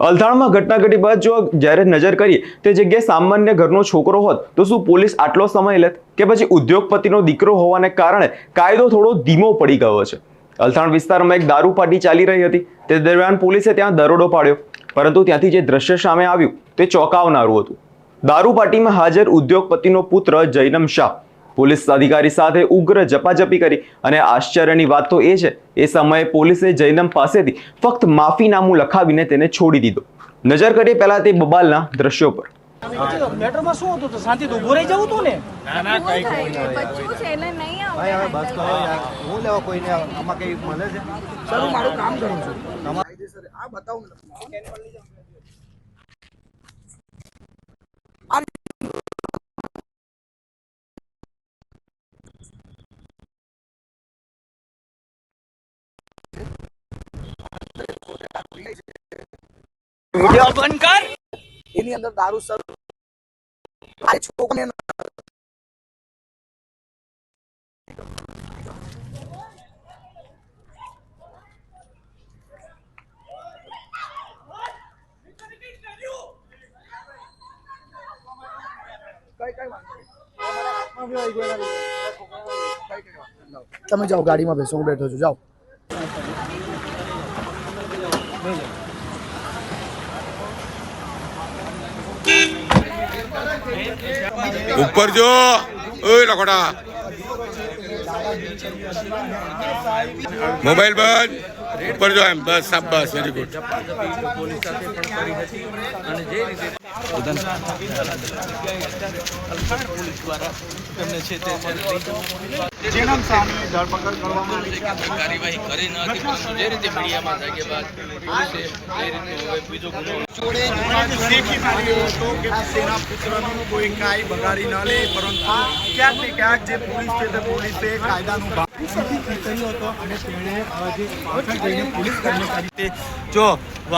અલથાણમાં ઘટના ઘટી બાદ જો જ્યારે નજર કરીએ, તે જગ્યાએ સામાન્ય ઘરનો છોકરો હોત, તો શું પોલીસ આટલો સમય લેત? કે પછી ઉદ્યોગપતિનો દીકરો હોવાને કારણે કાયદો થોડો ધીમો પડી ગયો છે. અલથાણ વિસ્તારમાં એક દારૂ પાર્ટી ચાલી રહી હતી. તે દરમિયાન પોલીસે ત્યાં દરોડો પાડ્યો. પરંતુ ત્યાંથી જે દ્રશ્ય સામે આવ્યું, તે ચોંકાવનારું હતું. દારૂ પાર્ટીમાં હાજર ઉદ્યોગપતિનો પુત્ર જૈનમ શાહ પોલીસ અધિકારી સાથે ઉગ્ર જપાજપી કરી. અને આશ્ચર્યની વાત તો એ છે એ સમયે પોલીસે જૈનમ પાસેથી ફક્ત માફીનામું લખાવીને તેને છોડી દીધો. નજર કરીએ પહેલા તે બબાલના દ્રશ્યો પર. મેટ્રોમાં શું હતું? તો શાંતિથી ઊભું રહી જવું હતું ને? શું થાય? બચ્ચું છે એને નહીં ભાઈ હવે બસ કરો યાર. હું લેવા કોઈને? આમાં કઈ મળે છે? સર હું મારું કામ કરું છું. આ બતાવું વિડિયો બંધ કર એની અંદર દારૂ સર આ તમે જાઓ ગાડીમાં બેસો હું બેઠો છું જાઓ ઉપર જો. ઓય લખોટા. મોબાઈલ બંધ. ઉપર જો એમ. બસ, સાબ, બસ વેરી ગુડ જેના સામે ધરપકડ કરવામાં આવી કાર્યવાહી કરી ન હતી જે રીતે મીડિયામાં જાગ્યા પોલીસે એ રીતનો હવે બીજો ગુનો દેખી માર્યો હતો કે તેના પુત્રનું કોઈ કાંઈ બગાડી ન લે પરંતુ ક્યાંક ને ક્યાંક જે પોલીસ છે તે પોલીસે કાયદાનું કર્યો હતો અને તેણે જે પોલીસ કર્મચારી જો